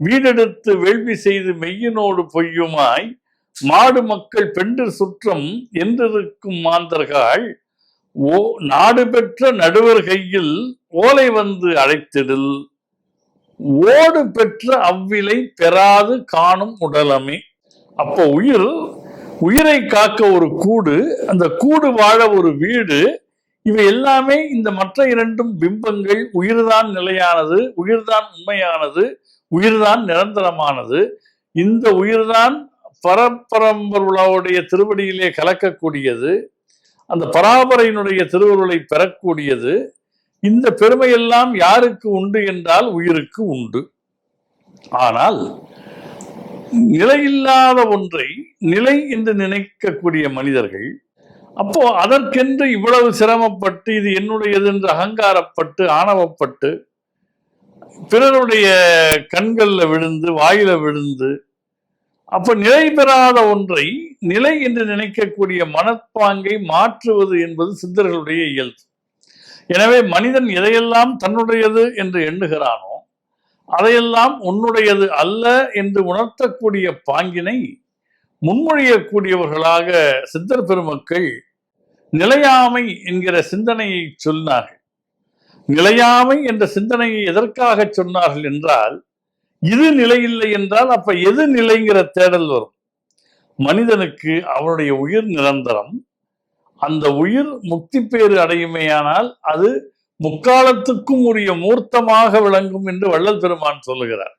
வீடெடுத்து வேள்வி செய்து மெய்யினோடு பொய்யுமாய் மாடு மக்கள் பெண்டு சுற்றம் என்றிருக்கும் மாந்தர்கள் ஓ நாடு பெற்ற நடுவர் கையில் ஓலை வந்து அழைத்திடில். ஓடு பெற்ற அவ்விலை பெறாது காணும் உடலமே. அப்போ உயிர் உயிரை காக்க ஒரு கூடு அந்த கூடு வாழ ஒரு வீடு இவை எல்லாமே இந்த மற்ற இரண்டும் பிம்பங்கள் உயிர்தான் நிலையானது உயிர்தான் உண்மையானது உயிர்தான் நிரந்தரமானது. இந்த உயிர்தான் பரப்பரம்பருளாவுடைய திருவடியிலே கலக்கக்கூடியது. அந்த பராபரையினுடைய திருவருளை பெறக்கூடியது. இந்த பெருமையெல்லாம் யாருக்கு உண்டு என்றால் உயிருக்கு உண்டு. ஆனால் நிலையில்லாத ஒன்றை நிலை என்று நினைக்கக்கூடிய மனிதர்கள் அப்போ அதற்கென்று இவ்வளவு சிரமப்பட்டு இது என்னுடையது என்று அகங்காரப்பட்டு ஆணவப்பட்டு பிறருடைய கண்கள்ல விழுந்து வாயில விழுந்து அப்ப நிலை பெறாத ஒன்றை நிலை என்று நினைக்கக்கூடிய மனப்பாங்கை மாற்றுவது என்பது சித்தர்களுடைய இயல்பு. எனவே மனிதன் எதையெல்லாம் தன்னுடையது என்று எண்ணுகிறானோ அதையெல்லாம் உன்னுடையது அல்ல என்று உணர்த்தக்கூடிய பாங்கினை முன்மொழியக்கூடியவர்களாக சித்தர் பெருமக்கள் நிலையாமை என்கிற சிந்தனையை சொன்னார்கள் நிலையாமை என்ற சிந்தனையை எதற்காக சொன்னார்கள் என்றால் இது நிலையில்லை என்றால் அப்ப எது நிலைங்கிற தேடல் வரும். மனிதனுக்கு அவனுடைய உயிர் நிரந்தரம். அந்த உயிர் முக்தி பேறு அடையுமேயானால் அது முக்காலத்துக்கும் உரிய மூர்த்தமாக விளங்கும் என்று வள்ளல் பெருமான் சொல்லுகிறார்.